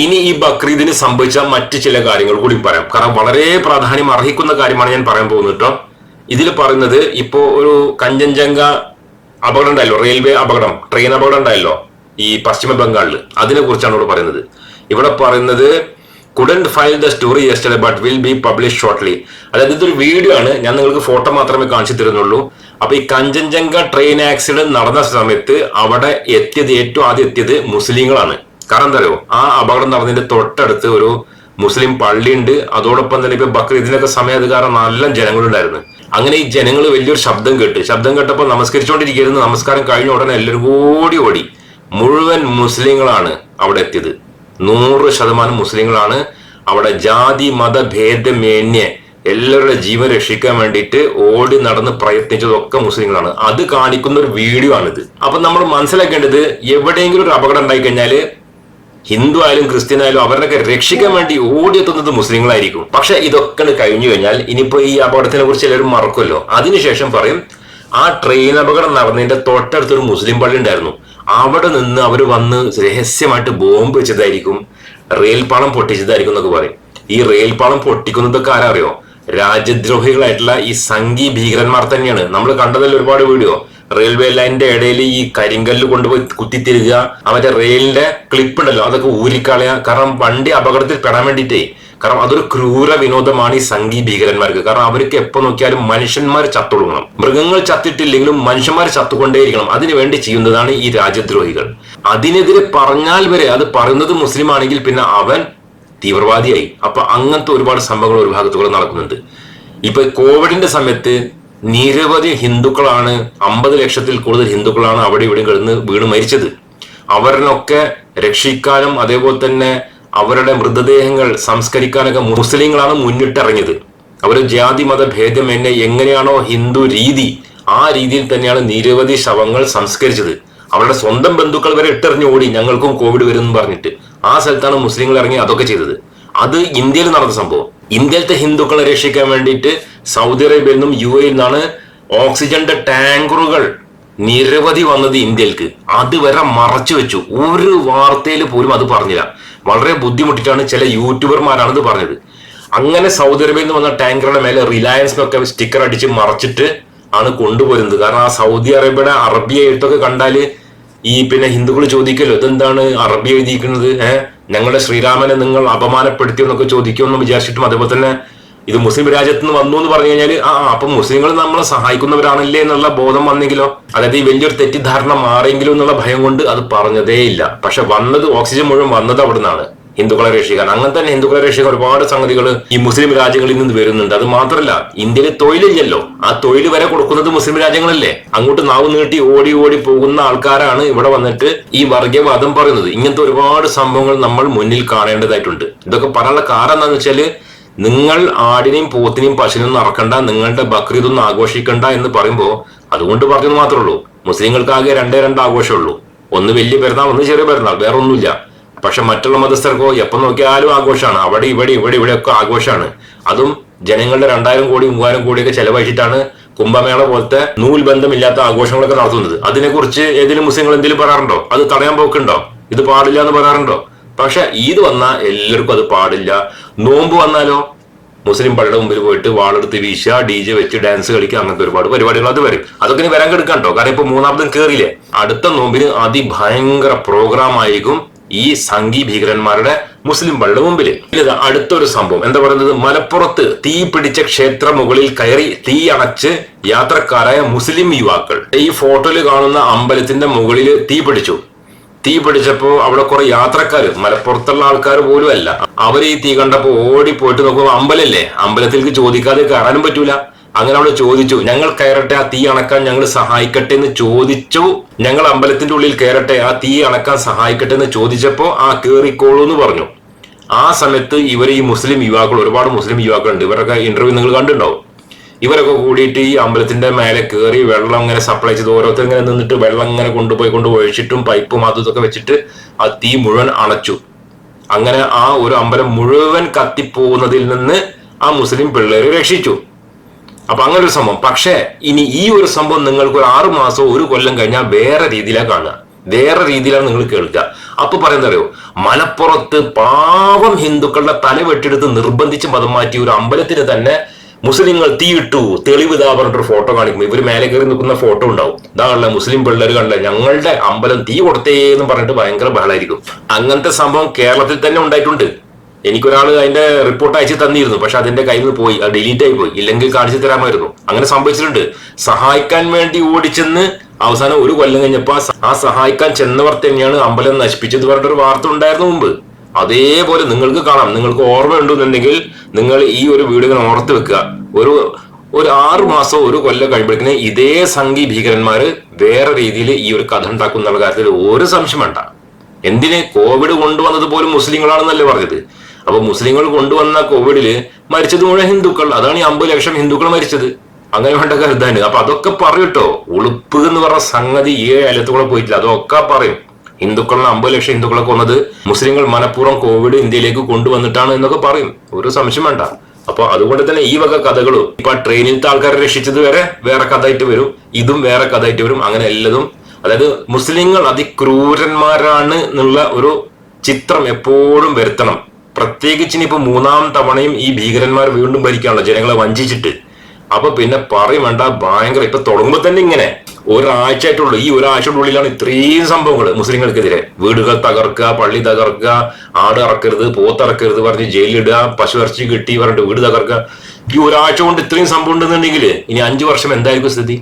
ഇനി ഈ ബക്രീദിന് സംഭവിച്ച മറ്റ് ചില കാര്യങ്ങൾ കൂടി പറയാം. കാരണം വളരെ പ്രാധാന്യം അർഹിക്കുന്ന കാര്യമാണ് ഞാൻ പറയാൻ പോകുന്നത് കേട്ടോ. ഇതിൽ പറയുന്നത് ഇപ്പോ ഒരു കഞ്ചൻജംഗ അപകടം ഉണ്ടായല്ലോ റെയിൽവേ അപകടം ട്രെയിൻ അപകടം ഉണ്ടായല്ലോ ഈ പശ്ചിമ ബംഗാളിൽ അതിനെ കുറിച്ചാണ് ഇവിടെ പറയുന്നത്. ഇവിടെ പറയുന്നത് couldn't file the story yesterday but will be publish shortly അതായത് ഇതൊരു വീഡിയോ ആണ്. ഞാൻ നിങ്ങൾക്ക് ഫോട്ടോ മാത്രമേ കാണിച്ചു തരുന്നുള്ളൂ. അപ്പൊ ഈ കഞ്ചൻജംഗ ട്രെയിൻ ആക്സിഡന്റ് നടന്ന സമയത്ത് അവിടെ എത്തിയത് ഏറ്റവും ആദ്യം എത്തിയത് മുസ്ലിങ്ങളാണ്. കാരണം എന്താ പറയുക ആ അപകടം നടന്നതിന്റെ തൊട്ടടുത്ത് ഒരു മുസ്ലിം പള്ളിയുണ്ട്. അതോടൊപ്പം തന്നെ ഇപ്പൊ ബക്രീദിനൊക്കെ സമയം അത് കാരണം നല്ല ജനങ്ങളുണ്ടായിരുന്നു. അങ്ങനെ ഈ ജനങ്ങൾ വലിയൊരു ശബ്ദം കേട്ട് ശബ്ദം കേട്ടപ്പോൾ നമസ്കരിച്ചുകൊണ്ടിരിക്കുന്നു നമസ്കാരം കഴിഞ്ഞ ഉടനെ എല്ലാവരും കൂടി ഓടി. മുഴുവൻ മുസ്ലിങ്ങളാണ് അവിടെ എത്തിയത്. നൂറ് ശതമാനം മുസ്ലിങ്ങളാണ് അവിടെ ജാതി മത ഭേദമേന്യേ എല്ലാവരുടെ ജീവൻ രക്ഷിക്കാൻ വേണ്ടിയിട്ട് ഓടി നടന്ന് പ്രയത്നിച്ചതൊക്കെ മുസ്ലിങ്ങളാണ്. അത് കാണിക്കുന്ന ഒരു വീഡിയോ ആണിത്. അപ്പൊ നമ്മൾ മനസ്സിലാക്കേണ്ടത് എവിടെയെങ്കിലും ഒരു അപകടം ഉണ്ടായി കഴിഞ്ഞാൽ ഹിന്ദു ആയാലും ക്രിസ്ത്യൻ ആയാലും അവരുടെയൊക്കെ രക്ഷിക്കാൻ വേണ്ടി ഓടിയെത്തുന്നത് മുസ്ലിങ്ങളായിരിക്കും. പക്ഷെ ഇതൊക്കെ കഴിഞ്ഞു കഴിഞ്ഞാൽ ഇനിയിപ്പോ ഈ അപകടത്തിനെ കുറിച്ച് എല്ലാവരും മറക്കുമല്ലോ. അതിനുശേഷം പറയും ആ ട്രെയിൻ അപകടം നടന്നതിന്റെ തൊട്ടടുത്തൊരു മുസ്ലിം പള്ളി ഉണ്ടായിരുന്നു. അവിടെ നിന്ന് അവർ വന്ന് രഹസ്യമായിട്ട് ബോംബ് വെച്ചതായിരിക്കും റെയിൽപാളം പൊട്ടിച്ചതായിരിക്കും എന്നൊക്കെ പറയും. ഈ റെയിൽപാളം പൊട്ടിക്കുന്നതൊക്കെ ആരാ അറിയോ രാജ്യദ്രോഹികളായിട്ടുള്ള ഈ സംഘി ഭീകരന്മാർ തന്നെയാണ്. നമ്മൾ കണ്ടതല്ലേ ഒരുപാട് വീഡിയോ? റെയിൽവേ ലൈനിന്റെ ഇടയിൽ ഈ കരിങ്കല്ല് കൊണ്ടുപോയി കുത്തിത്തിരുക അവന്റെ റെയിലിന്റെ ക്ലിപ്പ് ഉണ്ടല്ലോ അതൊക്കെ ഊരിക്കളയുക. കാരണം വണ്ടി അപകടത്തിൽ പെടാൻ വേണ്ടിയിട്ടേ കാരണം അതൊരു ക്രൂര വിനോദമാണ് ഈ സംഘി ഭീകരന്മാർക്ക്. കാരണം അവർക്ക് എപ്പോ നോക്കിയാലും മനുഷ്യന്മാർ ചത്തൊടുങ്ങണം. മൃഗങ്ങൾ ചത്തിട്ടില്ലെങ്കിലും മനുഷ്യന്മാർ ചത്തുകൊണ്ടേയിരിക്കണം. അതിനുവേണ്ടി ചെയ്യുന്നതാണ് ഈ രാജ്യദ്രോഹികൾ. അതിനെതിരെ പറഞ്ഞാൽ വരെ അത് പറയുന്നത് മുസ്ലിം ആണെങ്കിൽ പിന്നെ അവൻ തീവ്രവാദിയായി. അപ്പൊ അങ്ങനത്തെ ഒരുപാട് സംഭവങ്ങൾ ഒരു ഭാഗത്തുകൂടെ നടക്കുന്നുണ്ട്. ഇപ്പൊ കോവിഡിന്റെ സമയത്ത് നിരവധി ഹിന്ദുക്കളാണ് അമ്പത് ലക്ഷത്തിൽ കൂടുതൽ ഹിന്ദുക്കളാണ് അവിടെ ഇവിടെ കിടന്ന് വീണ് മരിച്ചത്. അവരിനൊക്കെ രക്ഷിക്കാനും അതേപോലെ തന്നെ അവരുടെ മൃതദേഹങ്ങൾ സംസ്കരിക്കാനൊക്കെ മുസ്ലിങ്ങളാണ് മുന്നിട്ടിറങ്ങിയത്. അവർ ജാതി മത ഭേദം എന്നെ എങ്ങനെയാണോ ഹിന്ദു രീതി ആ രീതിയിൽ തന്നെയാണ് നിരവധി ശവങ്ങൾ സംസ്കരിച്ചത്. അവരുടെ സ്വന്തം ബന്ധുക്കൾ വരെ ഇട്ടെറിഞ്ഞ് ഓടി ഞങ്ങൾക്കും കോവിഡ് വരും എന്ന് പറഞ്ഞിട്ട് ആ സ്ഥലത്താണ് മുസ്ലിങ്ങൾ ഇറങ്ങി അതൊക്കെ ചെയ്തത്. അത് ഇന്ത്യയിൽ നടന്ന സംഭവം. ഇന്ത്യയിലത്തെ ഹിന്ദുക്കളെ രക്ഷിക്കാൻ വേണ്ടിയിട്ട് സൗദി അറേബ്യയിൽ നിന്നും യു എയിൽ നിന്നാണ് ഓക്സിജന്റെ ടാങ്കറുകൾ നിരവധി വന്നത് ഇന്ത്യയിലേക്ക് അതുവരെ മറച്ചു വെച്ചു. ഒരു വാർത്തയിൽ പോലും അത് പറഞ്ഞില്ല. വളരെ ബുദ്ധിമുട്ടിട്ടാണ് ചില യൂട്യൂബർമാരാണ് ഇത് പറഞ്ഞത്. അങ്ങനെ സൗദി അറേബ്യയിൽ നിന്ന് വന്ന ടാങ്കറുടെ മേലെ റിലയൻസ് ഒക്കെ സ്റ്റിക്കർ അടിച്ച് മറച്ചിട്ട് ആണ് കൊണ്ടുപോരുന്നത്. കാരണം ആ സൗദി അറേബ്യയുടെ അറബിയ എഴുത്തൊക്കെ കണ്ടാൽ ഈ പിന്നെ ഹിന്ദുക്കൾ ചോദിക്കല്ലോ ഇതെന്താണ് അറബി എഴുതിയിരിക്കുന്നത്? ഏഹ് ഞങ്ങളുടെ ശ്രീരാമനെ നിങ്ങൾ അപമാനപ്പെടുത്തിയോ എന്നൊക്കെ ചോദിക്കുമെന്ന് വിചാരിച്ചിട്ടും അതേപോലെ തന്നെ ഇത് മുസ്ലിം രാജ്യത്ത് നിന്ന് വന്നു എന്ന് പറഞ്ഞു കഴിഞ്ഞാൽ ആ അപ്പൊ മുസ്ലിങ്ങൾ നമ്മളെ സഹായിക്കുന്നവരാണല്ലേ എന്നുള്ള ബോധം വന്നെങ്കിലോ അതായത് ഈ വലിയൊരു തെറ്റിദ്ധാരണ മാറിയെങ്കിലോ എന്നുള്ള ഭയം കൊണ്ട് അത് പറഞ്ഞതേ ഇല്ല പക്ഷെ വന്നത് ഓക്സിജൻ മുഴുവൻ വന്നത് അവിടെ നിന്നാണ് ഹിന്ദുക്കളെ രക്ഷിക്കാൻ. അങ്ങനെ തന്നെ ഹിന്ദുക്കളെ രക്ഷിക്കാൻ ഒരുപാട് സംഗതികൾ ഈ മുസ്ലിം രാജ്യങ്ങളിൽ നിന്ന് വരുന്നുണ്ട്. അത് മാത്രമല്ല ഇന്ത്യയിൽ തൊഴിലില്ലല്ലോ. ആ തൊഴിൽ വരെ കൊടുക്കുന്നത് മുസ്ലിം രാജ്യങ്ങളല്ലേ? അങ്ങോട്ട് നാവ് നീട്ടി ഓടി ഓടി പോകുന്ന ആൾക്കാരാണ് ഇവിടെ വന്നിട്ട് ഈ വർഗീയവാദം പറയുന്നത്. ഇങ്ങനത്തെ ഒരുപാട് സംഭവങ്ങൾ നമ്മൾ മുന്നിൽ കാണേണ്ടതായിട്ടുണ്ട്. ഇതൊക്കെ പറയാനുള്ള കാരണം എന്താണെന്ന് വെച്ചാൽ നിങ്ങൾ ആടിനെയും പോത്തിനെയും പശുവിനൊന്നും നടക്കണ്ട നിങ്ങളുടെ ബക്രീദൊന്നും ആഘോഷിക്കണ്ട എന്ന് പറയുമ്പോൾ അതുകൊണ്ട് പറഞ്ഞത് മാത്രമേ ഉള്ളൂ. മുസ്ലിങ്ങൾക്ക് ആകെ രണ്ടേ രണ്ട് ആഘോഷമുള്ളൂ. ഒന്ന് വലിയ പെരുന്നാൾ ഒന്ന് ചെറിയ പെരുന്നാൾ. വേറെ ഒന്നുമില്ല പക്ഷെ മറ്റുള്ള മതസ്ഥർക്കോ എപ്പോൾ നോക്കിയാലും ആഘോഷമാണ്. അവിടെ ഇവിടെ ഇവിടെ ഇവിടെ ഒക്കെ ആഘോഷമാണ്. അതും ജനങ്ങളുടെ രണ്ടായിരം കോടി മൂവായിരം കോടിയൊക്കെ ചെലവഴിച്ചിട്ടാണ് കുംഭമേള പോലത്തെ നൂൽബന്ധമില്ലാത്ത ആഘോഷങ്ങളൊക്കെ നടത്തുന്നത്. അതിനെക്കുറിച്ച് ഏതെങ്കിലും മുസ്ലിങ്ങൾ എന്തെങ്കിലും പറയാറുണ്ടോ? അത് തടയാൻ പോക്കുണ്ടോ? ഇത് പാടില്ല എന്ന് പറയാറുണ്ടോ? പക്ഷെ ഈദ് വന്നാൽ എല്ലാവർക്കും അത് പാടില്ല. നോമ്പ് വന്നാലോ? മുസ്ലിം പള്ളിയുടെ മുമ്പിൽ പോയിട്ട് വാളെടുത്ത് വീശ ഡി ജെ വെച്ച് ഡാൻസ് കളിക്കുക അങ്ങനത്തെ ഒരുപാട് പരിപാടികൾ അത് വരും. അതൊക്കെ ഇനി വരാൻ കിടക്കാണ്ടോ കാരണം ഇപ്പൊ മൂന്നാമതും കയറിയില്ലേ അടുത്ത നോമ്പിന് അതിഭയങ്കര പ്രോഗ്രാം ആയിരിക്കും. ഈ സംഘി ഭീകരന്മാരുടെ മുസ്ലിം പള്ളിയുടെ മുമ്പിൽ ഇത് അടുത്തൊരു സംഭവം. എന്താ പറയുന്നത്? മലപ്പുറത്ത് തീ പിടിച്ച ക്ഷേത്ര മുകളിൽ കയറി തീ അണച്ച് യാത്രക്കാരായ മുസ്ലിം യുവാക്കൾ. ഈ ഫോട്ടോയിൽ കാണുന്ന അമ്പലത്തിന്റെ മുകളിൽ തീ പിടിച്ചു. തീ പിടിച്ചപ്പോ അവിടെ കുറെ യാത്രക്കാർ മലപ്പുറത്തുള്ള ആൾക്കാർ പോലും അല്ല അവർ ഈ തീ കണ്ടപ്പോ ഓടി പോയിട്ട് നോക്കുമ്പോ അമ്പലല്ലേ? അമ്പലത്തിലേക്ക് ചോദിക്കാതെ കയറാനും പറ്റൂല. അങ്ങനെ അവിടെ ചോദിച്ചു ഞങ്ങൾ കയറട്ടെ ആ തീ അണക്കാൻ ഞങ്ങൾ സഹായിക്കട്ടെ എന്ന് ചോദിച്ചു. ഞങ്ങൾ അമ്പലത്തിന്റെ ഉള്ളിൽ കയറട്ടെ ആ തീ അണക്കാൻ സഹായിക്കട്ടെ എന്ന് ചോദിച്ചപ്പോ ആ കേറിക്കോളൂ എന്ന് പറഞ്ഞു. ആ സമയത്ത് ഇവർ ഈ മുസ്ലിം യുവാക്കൾ ഒരുപാട് മുസ്ലിം യുവാക്കളുണ്ട്. ഇവരൊക്കെ ഇന്റർവ്യൂ നിങ്ങൾ കണ്ടിട്ടുണ്ടാവും. ഇവരൊക്കെ കൂടിയിട്ട് ഈ അമ്പലത്തിന്റെ മേലെ കയറി വെള്ളം ഇങ്ങനെ സപ്ലൈ ചെയ്ത് ഓരോരുത്തർ ഇങ്ങനെ നിന്നിട്ട് വെള്ളം ഇങ്ങനെ കൊണ്ടുപോയി കൊണ്ട് ഒഴിച്ചിട്ടും പൈപ്പും അതും വെച്ചിട്ട് ആ തീ മുഴുവൻ അണച്ചു. അങ്ങനെ ആ ഒരു അമ്പലം മുഴുവൻ കത്തിപ്പോകുന്നതിൽ നിന്ന് ആ മുസ്ലിം പിള്ളേർ രക്ഷിച്ചു. അപ്പൊ അങ്ങനെ ഒരു സംഭവം. പക്ഷേ ഇനി ഈ ഒരു സംഭവം നിങ്ങൾക്ക് ഒരു ആറു മാസം ഒരു കൊല്ലം കഴിഞ്ഞാൽ വേറെ രീതിയിലാണ് കാണുക. വേറെ രീതിയിലാണ് നിങ്ങൾ കേൾക്കുക. അപ്പൊ പറയുന്നത് മലപ്പുറത്ത് പാവം ഹിന്ദുക്കളുടെ തല വെട്ടിയെടുത്ത് നിർബന്ധിച്ച് മതം മാറ്റി ഒരു അമ്പലത്തിന് തന്നെ മുസ്ലിങ്ങൾ തീയിട്ടു തെളിവ് ഇതാ പറഞ്ഞിട്ടൊരു ഫോട്ടോ കാണിക്കും ഇവർ മേലെ കയറി നിൽക്കുന്ന ഫോട്ടോ ഉണ്ടാവും. ഇതാ കണ്ട മുസ്ലിം പിള്ളേർ കണ്ട ഞങ്ങളുടെ അമ്പലം തീ കൊടുത്തേന്ന് പറഞ്ഞിട്ട് ഭയങ്കര ബഹളായിരിക്കും. അങ്ങനത്തെ സംഭവം കേരളത്തിൽ തന്നെ ഉണ്ടായിട്ടുണ്ട്. എനിക്കൊരാൾ അതിന്റെ റിപ്പോർട്ട് അയച്ചു തന്നിരുന്നു. പക്ഷെ അതിന്റെ കയ്യിൽ നിന്ന് പോയി. അത് ഡിലീറ്റ് ആയി പോയി. ഇല്ലെങ്കിൽ കാണിച്ചു തരാമായിരുന്നു. അങ്ങനെ സംഭവിച്ചിട്ടുണ്ട്. സഹായിക്കാൻ വേണ്ടി ഓടിച്ചെന്ന് അവസാനം ഒരു കൊല്ലം കഴിഞ്ഞപ്പോ ആ സഹായിക്കാൻ ചെന്നവർ തന്നെയാണ് അമ്പലം നശിപ്പിച്ചത് പറഞ്ഞിട്ടൊരു വാർത്ത ഉണ്ടായിരുന്നു മുമ്പ്. അതേപോലെ നിങ്ങൾക്ക് കാണാം. നിങ്ങൾക്ക് ഓർമ്മയുണ്ടെന്നുണ്ടെങ്കിൽ നിങ്ങൾ ഈ ഒരു വീട് ഇങ്ങനെ ഓർത്ത് വെക്കുക. ഒരു ഒരു ആറു മാസം ഒരു കൊല്ലം കഴിയുമ്പോഴേക്കിന് ഇതേ സംഘി ഭീകരന്മാർ വേറെ രീതിയിൽ ഈ ഒരു കഥ ഉണ്ടാക്കുന്ന കാര്യത്തിൽ ഒരു സംശയം വേണ്ട. എന്തിന്? കോവിഡ് കൊണ്ടുവന്നത് പോലും മുസ്ലിങ്ങളാണെന്നല്ലേ പറഞ്ഞത്. അപ്പൊ മുസ്ലിങ്ങൾ കൊണ്ടുവന്ന കോവിഡിൽ മരിച്ചത് മുഴുവൻ ഹിന്ദുക്കൾ അതാണ് ഈ അമ്പത് ലക്ഷം ഹിന്ദുക്കൾ മരിച്ചത്. അങ്ങനെ വേണ്ട കരുതാണ് അപ്പൊ അതൊക്കെ പറയൂട്ടോ ഉളുപ്പ് എന്ന് പറഞ്ഞ സംഗതി ഏഴ് അലത്തുകൂടെ പോയിട്ടില്ല. അതൊക്കെ പറയും. ഹിന്ദുക്കളെ അമ്പത് ലക്ഷം ഹിന്ദുക്കളെ കൊന്നത്. മുസ്ലിങ്ങൾ മനഃപൂർവം കോവിഡ് ഇന്ത്യയിലേക്ക് കൊണ്ടുവന്നിട്ടാണ് എന്നൊക്കെ പറയും. ഒരു സംശയം വേണ്ട. അപ്പൊ അതുകൊണ്ട് തന്നെ ഈ വക കഥകളും ഇപ്പൊ ട്രെയിനിലത്തെ ആൾക്കാരെ രക്ഷിച്ചത് വരെ വേറെ കഥയായിട്ട് വരും. ഇതും വേറെ കഥയായിട്ട് വരും. അങ്ങനെ എല്ലതും. അതായത് മുസ്ലിങ്ങൾ അതിക്രൂരന്മാരാണ് എന്നുള്ള ഒരു ചിത്രം എപ്പോഴും വരുത്തണം. പ്രത്യേകിച്ച് ഇനിയിപ്പോ മൂന്നാം തവണയും ഈ ഭീകരന്മാർ വീണ്ടും ഭരിക്കാണല്ലോ ജനങ്ങളെ വഞ്ചിച്ചിട്ട്. അപ്പൊ പിന്നെ പറയും വേണ്ട ഭയങ്കര ഇപ്പൊ തുടങ്ങുമ്പോ തന്നെ ഇങ്ങനെ. ഒരാഴ്ച ആയിട്ടുള്ളൂ ഈ ഒരാഴ്ചയുടെ ഉള്ളിലാണ് ഇത്രയും സംഭവങ്ങൾ മുസ്ലിങ്ങൾക്കെതിരെ. വീടുകൾ തകർക്കുക പള്ളി തകർക്കുക ആട് ഇറക്കരുത് പോത്ത് ഇറക്കരുത് പറഞ്ഞ് ജയിലിടുക പശു ഇറച്ചി കിട്ടി പറഞ്ഞിട്ട് വീട് തകർക്കുക. ഈ ഒരാഴ്ച കൊണ്ട് ഇത്രയും സംഭവം ഉണ്ടെന്നുണ്ടെങ്കിൽ ഇനി അഞ്ചു വർഷം എന്തായിരിക്കും സ്ഥിതി?